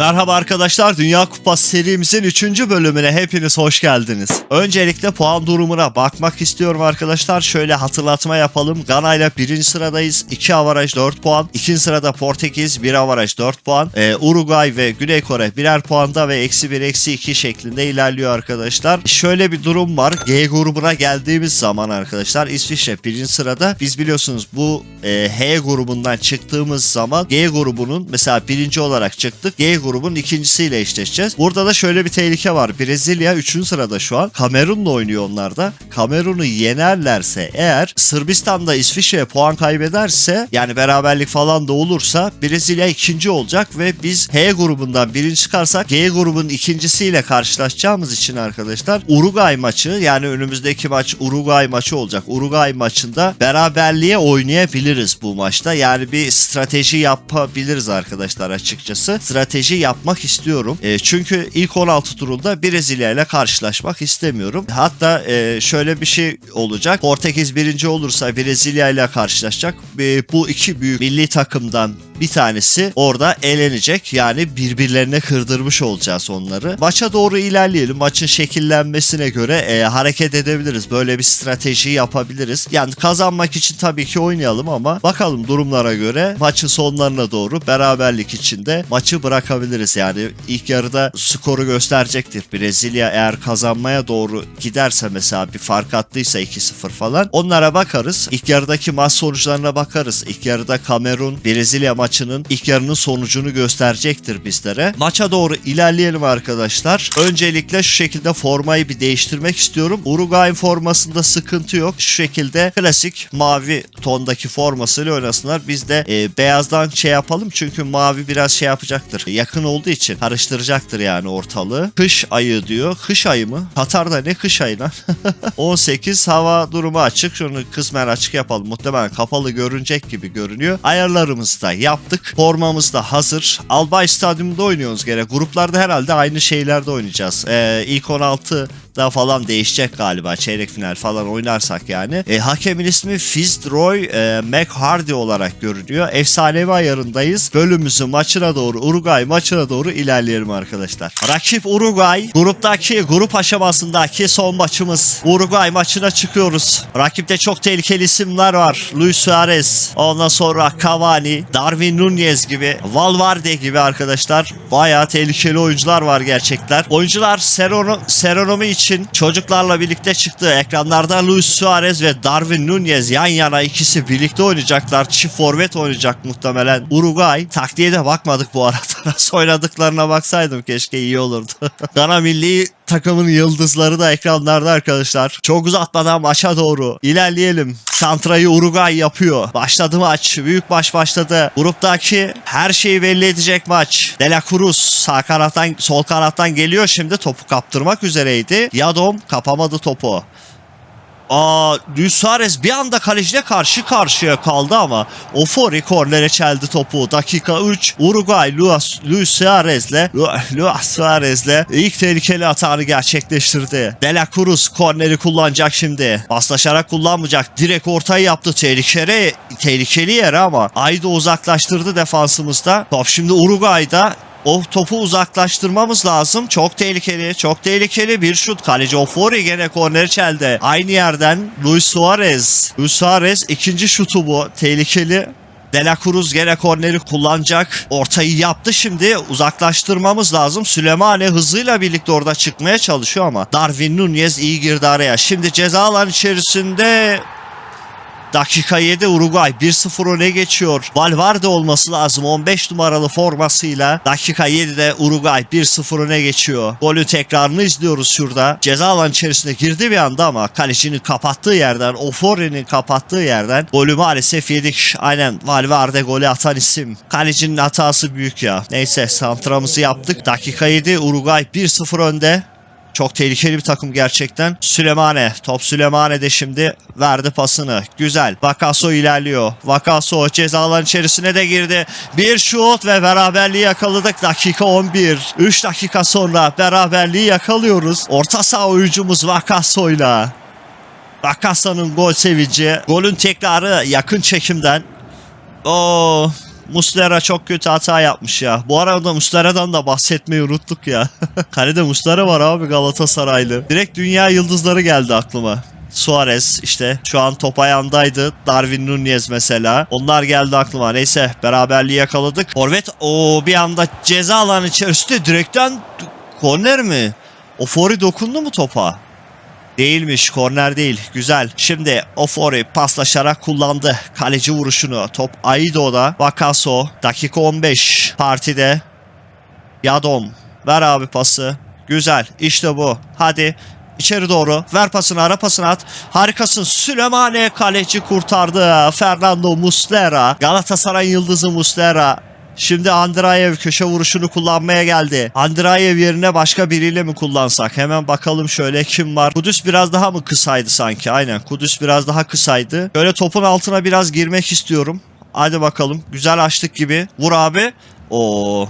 Merhaba arkadaşlar, Dünya Kupası serimizin 3. bölümüne hepiniz hoş geldiniz. Öncelikle puan durumuna bakmak istiyorum arkadaşlar. Şöyle hatırlatma yapalım. Gana ile birinci sıradayız. 2 avaraj 4 puan. İkinci sırada Portekiz 1 avaraj 4 puan. Ee, Uruguay ve Güney Kore birer puanda ve eksi 1 eksi 2 şeklinde ilerliyor arkadaşlar. Şöyle bir durum var. G grubuna geldiğimiz zaman arkadaşlar İsviçre birinci sırada. Biz biliyorsunuz bu e, H grubundan çıktığımız zaman G grubunun mesela birinci olarak çıktık. G grubun ikincisiyle eşleşeceğiz. Burada da şöyle bir tehlike var. Brezilya 3. sırada şu an. Kamerun'la oynuyor onlar da. Kamerun'u yenerlerse eğer Sırbistan'da İsviçre'ye puan kaybederse yani beraberlik falan da olursa Brezilya ikinci olacak ve biz H grubundan birinci çıkarsak G grubun ikincisiyle karşılaşacağımız için arkadaşlar Uruguay maçı yani önümüzdeki maç Uruguay maçı olacak. Uruguay maçında beraberliğe oynayabiliriz bu maçta. Yani bir strateji yapabiliriz arkadaşlar açıkçası. Strateji yapmak istiyorum. E, çünkü ilk 16 turunda Brezilya ile karşılaşmak istemiyorum. Hatta e, şöyle bir şey olacak. Portekiz birinci olursa Brezilya ile karşılaşacak. E, bu iki büyük milli takımdan bir tanesi orada elenecek. Yani birbirlerine kırdırmış olacağız onları. Maça doğru ilerleyelim. Maçın şekillenmesine göre e, hareket edebiliriz. Böyle bir strateji yapabiliriz. Yani kazanmak için tabii ki oynayalım ama bakalım durumlara göre maçın sonlarına doğru beraberlik içinde maçı bırakabiliriz. Yani ilk yarıda skoru gösterecektir. Brezilya eğer kazanmaya doğru giderse mesela bir fark attıysa 2-0 falan onlara bakarız. İlk yarıdaki maç sonuçlarına bakarız. İlk yarıda Kamerun Brezilya maçının ilk yarının sonucunu gösterecektir bizlere. Maça doğru ilerleyelim arkadaşlar. Öncelikle şu şekilde formayı bir değiştirmek istiyorum. Uruguay formasında sıkıntı yok. Şu şekilde klasik mavi tondaki formasıyla oynasınlar. Biz de e, beyazdan şey yapalım çünkü mavi biraz şey yapacaktır. Yakın olduğu için karıştıracaktır yani ortalığı. Kış ayı diyor. Kış ayı mı? Katar'da ne kış ayı lan? 18 hava durumu açık. Şunu kısmen açık yapalım. Muhtemelen kapalı görünecek gibi görünüyor. Ayarlarımızı da yaptık. Formamız da hazır. Albay Stadyumunda oynuyoruz gene. Gruplarda herhalde aynı şeylerde oynayacağız. Ee, ilk 16 da falan değişecek galiba. Çeyrek final falan oynarsak yani. E, hakemin ismi Fitzroy e, McHardy olarak görünüyor. Efsanevi ayarındayız. Bölümümüzün maçına doğru, Uruguay maçına doğru ilerleyelim arkadaşlar. Rakip Uruguay. Gruptaki, grup aşamasındaki son maçımız. Uruguay maçına çıkıyoruz. Rakipte çok tehlikeli isimler var. Luis Suarez, ondan sonra Cavani, Darwin Nunez gibi, Valverde gibi arkadaşlar. Bayağı tehlikeli oyuncular var gerçekten. Oyuncular Serono, Seronomi için çocuklarla birlikte çıktı. Ekranlarda Luis Suarez ve Darwin Nunez yan yana ikisi birlikte oynayacaklar. Çift forvet oynayacak muhtemelen. Uruguay taktiğe de bakmadık bu arada. Nasıl oynadıklarına baksaydım keşke iyi olurdu. Gana milli takımın yıldızları da ekranlarda arkadaşlar. Çok uzatmadan maça doğru ilerleyelim. Santra'yı Uruguay yapıyor. Başladı maç. Büyük maç başladı. Gruptaki her şeyi belli edecek maç. De La Cruz sağ kanattan sol kanattan geliyor şimdi topu kaptırmak üzereydi. Yadom kapamadı topu. Aa, Luis Suarez bir anda kaleciyle karşı karşıya kaldı ama Ofori kornere çeldi topu. Dakika 3 Uruguay Luis, Luis Suarez'le Luis Suarez'le ilk tehlikeli atağını gerçekleştirdi. De La Cruz korneri kullanacak şimdi. Paslaşarak kullanmayacak. Direkt ortayı yaptı. Tehlikeli, tehlikeli yere ama Aydo uzaklaştırdı defansımızda. Top şimdi Uruguay'da. O topu uzaklaştırmamız lazım. Çok tehlikeli, çok tehlikeli bir şut. Kaleci Ofori gene korneri çeldi. Aynı yerden Luis Suarez. Luis Suarez ikinci şutu bu. Tehlikeli. De La Cruz gene korneri kullanacak. Ortayı yaptı şimdi. Uzaklaştırmamız lazım. Süleymane hızıyla birlikte orada çıkmaya çalışıyor ama Darwin Nunez iyi girdi araya. Şimdi ceza alan içerisinde Dakika 7 Uruguay 1-0 öne geçiyor. Valverde olması lazım 15 numaralı formasıyla. Dakika 7'de Uruguay 1-0 öne geçiyor. Golü tekrarını izliyoruz şurada. Ceza alan içerisine girdi bir anda ama kalecinin kapattığı yerden, Ofori'nin kapattığı yerden golü maalesef yedik. Aynen Valverde golü atan isim. Kalecinin hatası büyük ya. Neyse santramızı yaptık. Dakika 7 Uruguay 1-0 önde. Çok tehlikeli bir takım gerçekten. Sülemane. Top Süleymane'de şimdi verdi pasını. Güzel. Vakaso ilerliyor. Vakaso cezaların içerisine de girdi. Bir şut ve beraberliği yakaladık. Dakika 11. 3 dakika sonra beraberliği yakalıyoruz. Orta saha oyuncumuz Vakaso'yla. Vakasa'nın gol sevinci. Golün tekrarı yakın çekimden. Oo, Muslera çok kötü hata yapmış ya. Bu arada Muslera'dan da bahsetmeyi unuttuk ya. Kalede Muslera var abi Galatasaraylı. Direkt dünya yıldızları geldi aklıma. Suarez işte şu an top ayağındaydı. Darwin Nunez mesela. Onlar geldi aklıma. Neyse beraberliği yakaladık. Forvet o bir anda ceza alanı içerisinde direkten korner mi? O Fori dokundu mu topa? Değilmiş korner değil güzel. Şimdi Ofori paslaşarak kullandı kaleci vuruşunu. Top Aido'da. Vakaso dakika 15 partide. Yadom ver abi pası. Güzel işte bu. Hadi içeri doğru ver pasını ara pasını at. Harikasın Süleymane kaleci kurtardı. Fernando Muslera. Galatasaray yıldızı Muslera. Şimdi Andrayev köşe vuruşunu kullanmaya geldi. Andrayev yerine başka biriyle mi kullansak? Hemen bakalım şöyle kim var. Kudüs biraz daha mı kısaydı sanki? Aynen Kudüs biraz daha kısaydı. Şöyle topun altına biraz girmek istiyorum. Hadi bakalım. Güzel açtık gibi. Vur abi. Oo.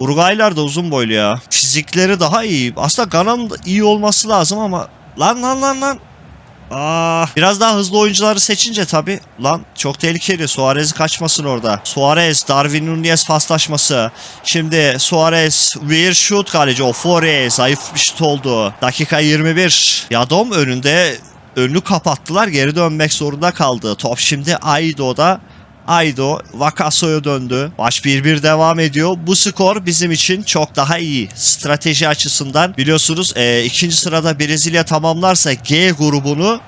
Uruguaylar da uzun boylu ya. Fizikleri daha iyi. Aslında Gana'nın iyi olması lazım ama lan lan lan lan. Aa, biraz daha hızlı oyuncuları seçince tabi lan çok tehlikeli. Suarez kaçmasın orada. Suarez, Darwin Nunez paslaşması. Şimdi Suarez bir şut kaleci. Ofore zayıf bir şut oldu. Dakika 21. Yadom önünde önünü kapattılar. Geri dönmek zorunda kaldı. Top şimdi Aido'da. Aido Vakaso'ya döndü. Maç 1-1 devam ediyor. Bu skor bizim için çok daha iyi. Strateji açısından biliyorsunuz e, ikinci sırada Brezilya tamamlarsa G grubunu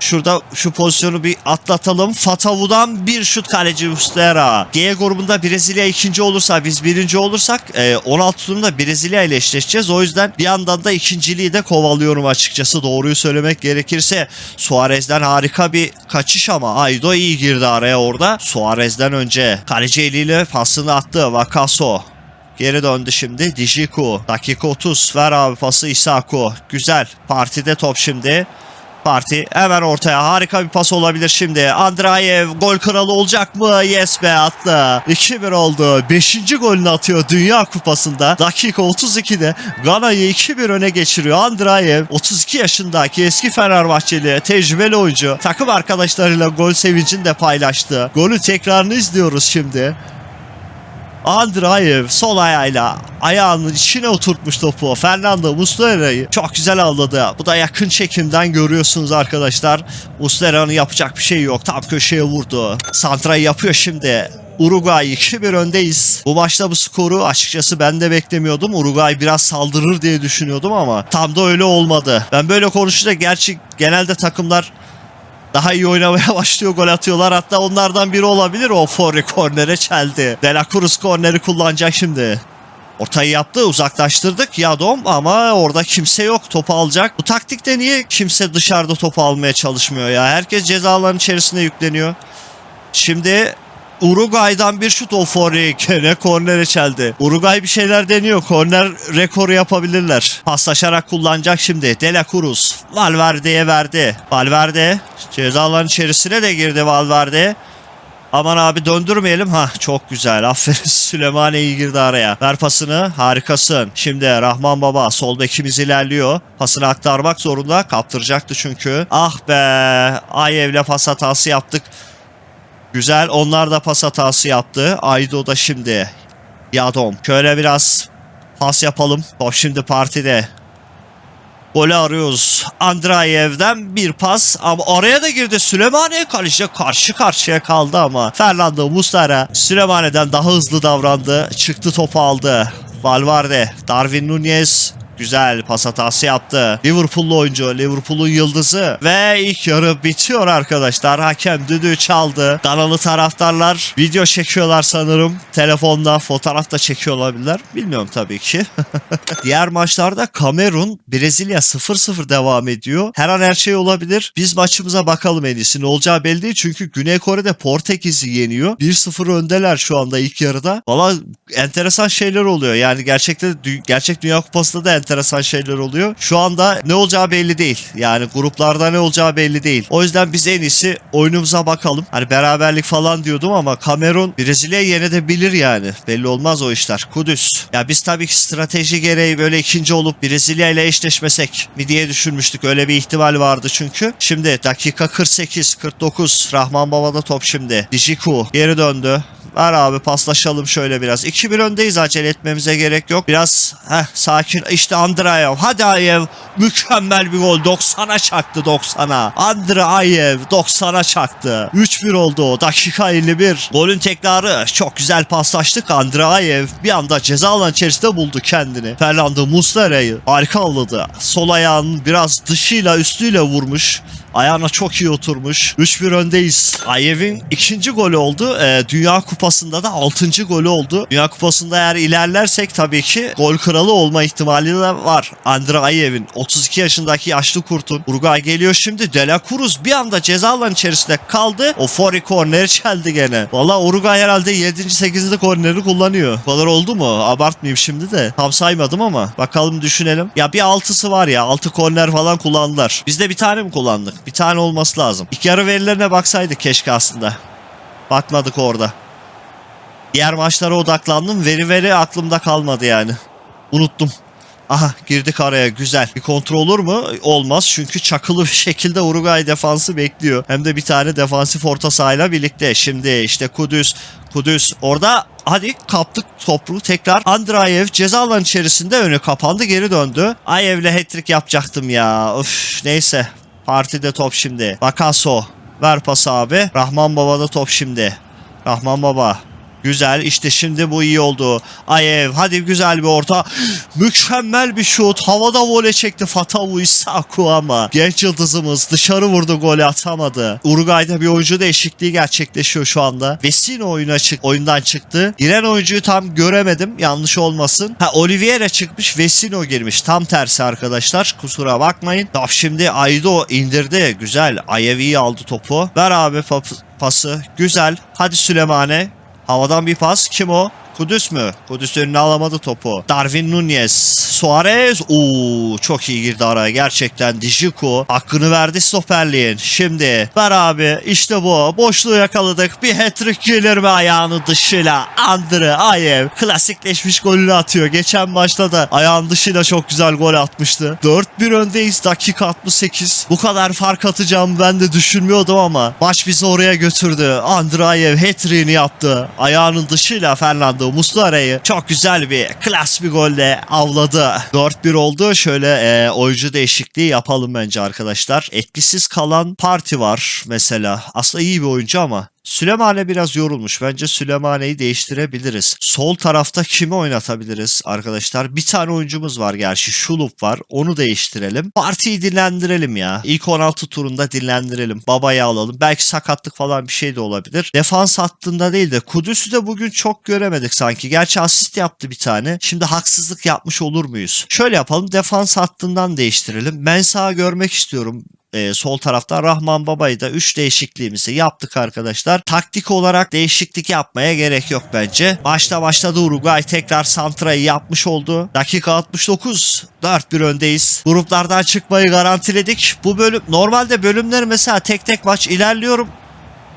Şurada şu pozisyonu bir atlatalım. Fatavu'dan bir şut kaleci Muslera. G grubunda Brezilya ikinci olursa biz birinci olursak e, 16 turunda Brezilya ile eşleşeceğiz. O yüzden bir yandan da ikinciliği de kovalıyorum açıkçası. Doğruyu söylemek gerekirse Suarez'den harika bir kaçış ama Aydo iyi girdi araya orada. Suarez'den önce kaleci eliyle pasını attı Vakaso. Geri döndü şimdi. Dijiku. Dakika 30. Ver abi pası Isaku. Güzel. Partide top şimdi. Parti hemen ortaya harika bir pas olabilir şimdi. Andrayev gol kralı olacak mı? Yes be attı. 2-1 oldu. 5. golünü atıyor Dünya Kupası'nda. Dakika 32'de Gana'yı 2-1 öne geçiriyor. Andrayev 32 yaşındaki eski Fenerbahçeli tecrübeli oyuncu. Takım arkadaşlarıyla gol sevincini de paylaştı. Golü tekrarını izliyoruz şimdi. Andrayev sol ayağıyla ayağının içine oturtmuş topu. Fernando Muslera'yı çok güzel avladı. Bu da yakın çekimden görüyorsunuz arkadaşlar. Muslera'nın yapacak bir şey yok. Tam köşeye vurdu. Santra'yı yapıyor şimdi. Uruguay 2-1 öndeyiz. Bu maçta bu skoru açıkçası ben de beklemiyordum. Uruguay biraz saldırır diye düşünüyordum ama tam da öyle olmadı. Ben böyle konuşunca gerçi genelde takımlar daha iyi oynamaya başlıyor gol atıyorlar. Hatta onlardan biri olabilir o Forri kornere çeldi. De La Cruz korneri kullanacak şimdi. Ortayı yaptı uzaklaştırdık Yadom ama orada kimse yok topu alacak. Bu taktikte niye kimse dışarıda topu almaya çalışmıyor ya? Herkes cezaların içerisine yükleniyor. Şimdi Uruguay'dan bir şut o Forri gene kornere çeldi. Uruguay bir şeyler deniyor. Korner rekoru yapabilirler. Paslaşarak kullanacak şimdi. De Cruz. Valverde'ye verdi. Valverde cezaların içerisine de girdi Valverde. Aman abi döndürmeyelim. Ha çok güzel. Aferin Süleymane iyi girdi araya. Ver pasını. Harikasın. Şimdi Rahman Baba sol bekimiz ilerliyor. Pasını aktarmak zorunda. Kaptıracaktı çünkü. Ah be. Ayev'le pas hatası yaptık. Güzel. Onlar da pas hatası yaptı. Aydo da şimdi. Yadom. Şöyle biraz pas yapalım. O şimdi partide. Golü arıyoruz. Andrayev'den bir pas ama oraya da girdi. Süleymane kaleci karşı karşıya kaldı ama Fernando Muslera Süleymane'den daha hızlı davrandı. Çıktı topu aldı. Valverde, Darwin Nunez Güzel pas hatası yaptı. Liverpool'lu oyuncu, Liverpool'un yıldızı. Ve ilk yarı bitiyor arkadaşlar. Hakem düdüğü çaldı. Kanalı taraftarlar video çekiyorlar sanırım. Telefonda fotoğraf da çekiyor olabilirler. Bilmiyorum tabii ki. Diğer maçlarda Kamerun, Brezilya 0-0 devam ediyor. Her an her şey olabilir. Biz maçımıza bakalım en iyisi. Ne olacağı belli değil çünkü Güney Kore'de Portekiz'i yeniyor. 1-0 öndeler şu anda ilk yarıda. Valla enteresan şeyler oluyor. Yani gerçekten gerçek Dünya Kupası'nda da enteresan şeyler oluyor. Şu anda ne olacağı belli değil. Yani gruplarda ne olacağı belli değil. O yüzden biz en iyisi oyunumuza bakalım. Hani beraberlik falan diyordum ama Kamerun Brezilya'yı yenebilir yani. Belli olmaz o işler. Kudüs. Ya biz tabii ki strateji gereği böyle ikinci olup Brezilya ile eşleşmesek mi diye düşünmüştük. Öyle bir ihtimal vardı çünkü. Şimdi dakika 48 49 Rahman Baba'da top şimdi. Dijiku geri döndü. Ver abi paslaşalım şöyle biraz. 2-1 öndeyiz acele etmemize gerek yok. Biraz heh, sakin. İşte Andrayev. Hadi Ayev. Mükemmel bir gol. 90'a çaktı 90'a. Andrayev 90'a çaktı. 3-1 oldu. Dakika 51. Golün tekrarı. Çok güzel paslaştık. Andrayev bir anda ceza alan içerisinde buldu kendini. Fernando Muslera'yı harika avladı. Sol ayağının biraz dışıyla üstüyle vurmuş. Ayağına çok iyi oturmuş. 3-1 öndeyiz. Ayev'in ikinci golü oldu. Ee, Dünya Kupası'nda da 6. golü oldu. Dünya Kupası'nda eğer ilerlersek tabii ki gol kralı olma ihtimali de var. Andre Ayev'in 32 yaşındaki yaşlı kurtun. Uruguay geliyor şimdi. De La bir anda ceza içerisinde kaldı. O Fori korneri çeldi gene. Valla Uruguay herhalde 7. 8. korneri kullanıyor. Bu kadar oldu mu? Abartmayayım şimdi de. Tam saymadım ama. Bakalım düşünelim. Ya bir altısı var ya. 6 korner falan kullandılar. Biz de bir tane mi kullandık? Bir tane olması lazım. İlk yarı verilerine baksaydık keşke aslında. Bakmadık orada. Diğer maçlara odaklandım. Veri veri aklımda kalmadı yani. Unuttum. Aha girdik araya güzel. Bir kontrol olur mu? Olmaz çünkü çakılı bir şekilde Uruguay defansı bekliyor. Hem de bir tane defansif orta sahayla birlikte. Şimdi işte Kudüs, Kudüs orada hadi kaptık topu tekrar. Andrayev ceza alan içerisinde önü kapandı geri döndü. Ayev'le hat-trick yapacaktım ya. Üf neyse. Partide top şimdi. Bakaso. Ver pası abi. Rahman Baba'da top şimdi. Rahman Baba. Güzel işte şimdi bu iyi oldu. Ayev hadi güzel bir orta. Mükemmel bir şut. Havada vole çekti Fatavu Isaku ama. Genç yıldızımız dışarı vurdu golü atamadı. Uruguay'da bir oyuncu değişikliği gerçekleşiyor şu anda. Vesino oyuna çık oyundan çıktı. Giren oyuncuyu tam göremedim. Yanlış olmasın. Ha Oliveira çıkmış. Vesino girmiş. Tam tersi arkadaşlar. Kusura bakmayın. Top şimdi Aydo indirdi. Güzel. Ayevi'yi aldı topu. Ver abi pası. Güzel. Hadi Süleymane. Havadan bir pas. Kim o? Kudüs mü? Kudüs önüne alamadı topu. Darwin Nunez. Suarez. Oo, çok iyi girdi araya. Gerçekten Dijiko hakkını verdi stoperliğin. Şimdi ver abi. İşte bu. Boşluğu yakaladık. Bir hat-trick gelir mi ayağının dışıyla? Andre Ayev. Klasikleşmiş golünü atıyor. Geçen maçta da ayağın dışıyla çok güzel gol atmıştı. 4-1 öndeyiz. Dakika 68. Bu kadar fark atacağımı ben de düşünmüyordum ama maç bizi oraya götürdü. Andrayev hat-trick'ini yaptı. Ayağının dışıyla Fernando Muslera'yı çok güzel bir klas bir golle avladı. 4-1 oldu. Şöyle e, oyuncu değişikliği yapalım bence arkadaşlar. Etkisiz kalan parti var mesela. Aslında iyi bir oyuncu ama Süleymane biraz yorulmuş. Bence Süleymane'yi değiştirebiliriz. Sol tarafta kimi oynatabiliriz arkadaşlar? Bir tane oyuncumuz var gerçi. Şulup var. Onu değiştirelim. Partiyi dinlendirelim ya. İlk 16 turunda dinlendirelim. Baba'yı alalım. Belki sakatlık falan bir şey de olabilir. Defans hattında değil de Kudüs'ü de bugün çok göremedik sanki. Gerçi asist yaptı bir tane. Şimdi haksızlık yapmış olur muyuz? Şöyle yapalım. Defans hattından değiştirelim. Ben sağ görmek istiyorum e, sol tarafta Rahman Baba'yı da 3 değişikliğimizi yaptık arkadaşlar. Taktik olarak değişiklik yapmaya gerek yok bence. Başta başladı Uruguay tekrar Santra'yı yapmış oldu. Dakika 69. 4-1 öndeyiz. Gruplardan çıkmayı garantiledik. Bu bölüm normalde bölümler mesela tek tek maç ilerliyorum.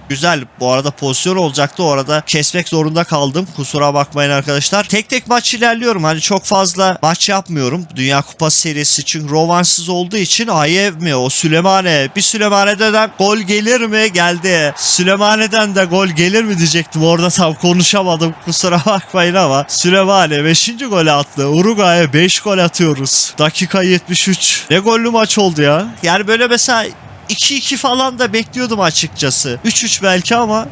Güzel. Bu arada pozisyon olacaktı. O arada kesmek zorunda kaldım. Kusura bakmayın arkadaşlar. Tek tek maç ilerliyorum. Hani çok fazla maç yapmıyorum. Dünya Kupası serisi çünkü rovansız olduğu için Ayev mi o Süleymane. Bir Süleymane'den gol gelir mi? Geldi. Süleymane'den de gol gelir mi diyecektim. Orada tam konuşamadım. Kusura bakmayın ama Süleymane 5. golü attı. Uruguay'a 5 gol atıyoruz. Dakika 73. Ne gollü maç oldu ya. Yani böyle mesela 2-2 falan da bekliyordum açıkçası. 3-3 belki ama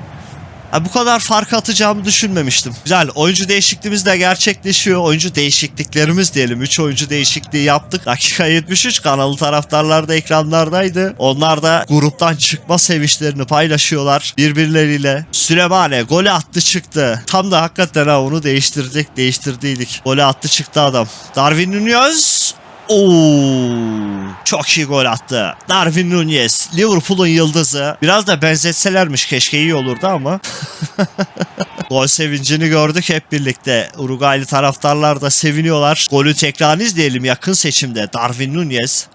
bu kadar fark atacağımı düşünmemiştim. Güzel. Oyuncu değişikliğimiz de gerçekleşiyor. Oyuncu değişikliklerimiz diyelim. 3 oyuncu değişikliği yaptık. Dakika 73 kanalı taraftarlar da ekranlardaydı. Onlar da gruptan çıkma sevinçlerini paylaşıyorlar birbirleriyle. Süleymane golü attı çıktı. Tam da hakikaten ha onu değiştirdik değiştirdiydik. Golü attı çıktı adam. Darwin Nunez Oo, çok iyi gol attı. Darwin Nunez, Liverpool'un yıldızı. Biraz da benzetselermiş keşke iyi olurdu ama. gol sevincini gördük hep birlikte. Uruguaylı taraftarlar da seviniyorlar. Golün tekrarını izleyelim yakın seçimde. Darwin Nunez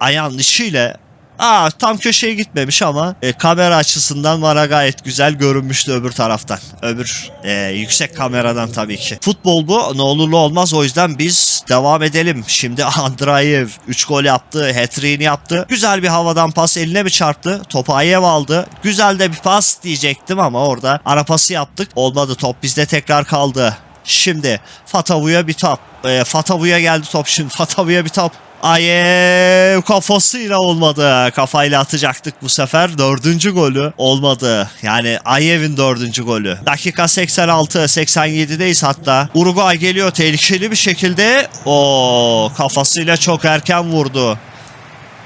ayağın dışıyla Aa tam köşeye gitmemiş ama e, kamera açısından bana gayet güzel görünmüştü öbür taraftan. Öbür e, yüksek kameradan tabii ki. Futbol bu ne olur ne olmaz o yüzden biz devam edelim. Şimdi Andrayev 3 gol yaptı, hat-trick'ini yaptı. Güzel bir havadan pas eline mi çarptı? Topu Ayev aldı. Güzel de bir pas diyecektim ama orada ara pası yaptık. Olmadı top bizde tekrar kaldı. Şimdi Fatavu'ya bir top. E, Fatavu'ya geldi top şimdi. Fatavu'ya bir top. Ayev kafasıyla olmadı. Kafayla atacaktık bu sefer. Dördüncü golü olmadı. Yani Ayev'in dördüncü golü. Dakika 86, 87'deyiz hatta. Uruguay geliyor tehlikeli bir şekilde. O kafasıyla çok erken vurdu.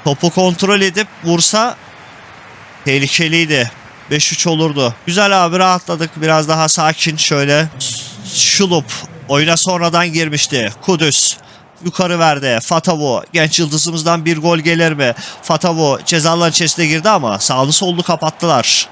Topu kontrol edip vursa tehlikeliydi. 5-3 olurdu. Güzel abi rahatladık. Biraz daha sakin şöyle. Şulup oyuna sonradan girmişti. Kudüs yukarı verdi. Fatavu genç yıldızımızdan bir gol gelir mi? Fatavu cezaların içerisine girdi ama sağlı sollu kapattılar.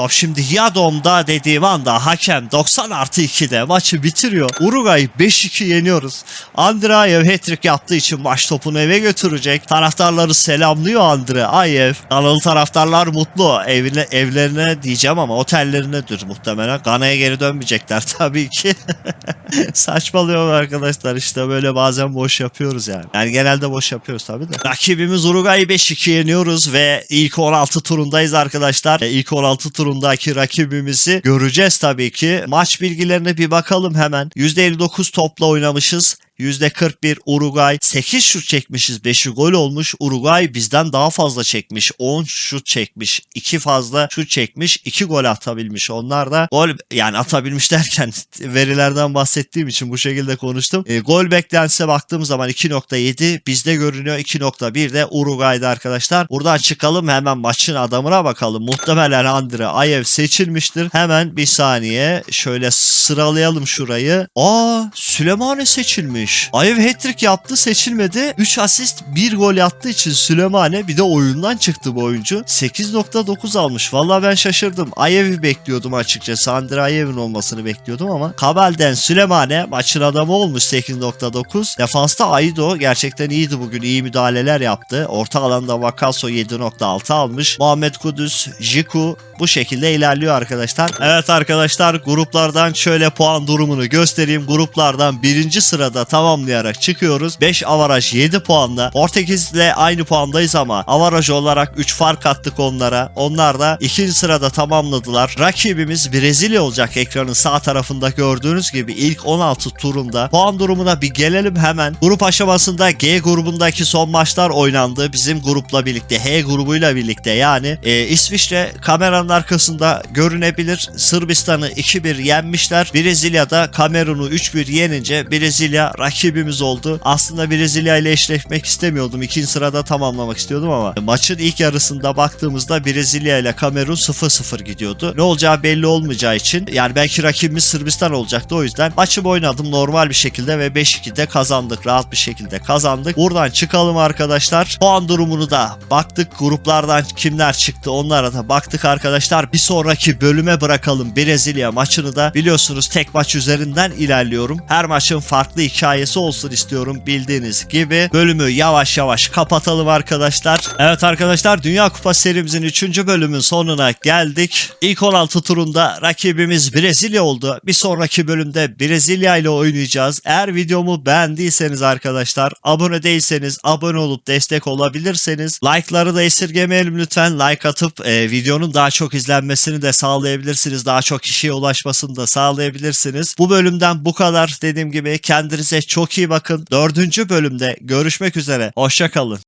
Top şimdi Yadom'da dediğim anda hakem 90 artı 2'de maçı bitiriyor. Uruguay 5-2 yeniyoruz. Andreayev hat-trick yaptığı için maç topunu eve götürecek. Taraftarları selamlıyor Andreayev. Kanalı taraftarlar mutlu. Evine, evlerine diyeceğim ama otellerine muhtemelen. Gana'ya geri dönmeyecekler tabii ki. Saçmalıyorlar arkadaşlar işte böyle bazen boş yapıyoruz yani. Yani genelde boş yapıyoruz tabii de. Rakibimiz Uruguay'ı 5-2 yeniyoruz ve ilk 16 turundayız arkadaşlar. E, İlk 16 turundaki rakibimizi göreceğiz tabii ki. Maç bilgilerine bir bakalım hemen. %59 topla oynamışız. %41 Uruguay. 8 şut çekmişiz 5'i gol olmuş. Uruguay bizden daha fazla çekmiş 10 şut çekmiş 2 fazla şut çekmiş 2 gol atabilmiş. Onlar da gol yani atabilmiş derken verilerden bahsettiğim için bu şekilde konuştum. E, gol beklentisi baktığım zaman 2.7 bizde görünüyor. 2.1 de Uruguay'da arkadaşlar. Buradan çıkalım hemen maçın adamına bakalım. Muhtemelen Andre Ayev seçilmiştir. Hemen bir saniye şöyle sıralayalım şurayı. Aa Süleymane seçilmiş Ayev hat-trick yaptı seçilmedi. 3 asist 1 gol yaptığı için Süleymane bir de oyundan çıktı bu oyuncu. 8.9 almış. Vallahi ben şaşırdım. Ayev'i bekliyordum açıkçası. Andre Ayev'in olmasını bekliyordum ama Kabel'den Süleymane maçın adamı olmuş 8.9. Defansta Aido gerçekten iyiydi bugün. iyi müdahaleler yaptı. Orta alanda Vakaso 7.6 almış. Muhammed Kudüs, Jiku bu şekilde ilerliyor arkadaşlar. Evet arkadaşlar gruplardan şöyle puan durumunu göstereyim. Gruplardan birinci sırada tamamlayarak çıkıyoruz. 5 avaraj 7 puanla. Portekiz'le aynı puandayız ama avaraj olarak 3 fark attık onlara. Onlar da ikinci sırada tamamladılar. Rakibimiz Brezilya olacak ekranın sağ tarafında gördüğünüz gibi ilk 16 turunda. Puan durumuna bir gelelim hemen. Grup aşamasında G grubundaki son maçlar oynandı. Bizim grupla birlikte H grubuyla birlikte yani e, İsviçre kameranın arkasında görünebilir. Sırbistan'ı 2-1 yenmişler. Brezilya'da Kamerun'u 3-1 yenince Brezilya rakibimiz oldu. Aslında Brezilya ile eşleşmek istemiyordum. İkinci sırada tamamlamak istiyordum ama maçın ilk yarısında baktığımızda Brezilya ile Kamerun 0-0 gidiyordu. Ne olacağı belli olmayacağı için yani belki rakibimiz Sırbistan olacaktı o yüzden maçımı oynadım normal bir şekilde ve 5-2'de kazandık. Rahat bir şekilde kazandık. Buradan çıkalım arkadaşlar. Puan durumunu da baktık. Gruplardan kimler çıktı onlara da baktık arkadaşlar. Bir sonraki bölüme bırakalım Brezilya maçını da biliyorsunuz tek maç üzerinden ilerliyorum. Her maçın farklı hikayesi olsun istiyorum bildiğiniz gibi. Bölümü yavaş yavaş kapatalım arkadaşlar. Evet arkadaşlar Dünya Kupası serimizin 3. bölümün sonuna geldik. İlk 16 turunda rakibimiz Brezilya oldu. Bir sonraki bölümde Brezilya ile oynayacağız. Eğer videomu beğendiyseniz arkadaşlar abone değilseniz abone olup destek olabilirseniz like'ları da esirgemeyelim lütfen. Like atıp e, videonun daha çok izlenmesini de sağlayabilirsiniz. Daha çok kişiye ulaşmasını da sağlayabilirsiniz. Bu bölümden bu kadar dediğim gibi çok iyi bakın. Dördüncü bölümde görüşmek üzere. Hoşçakalın.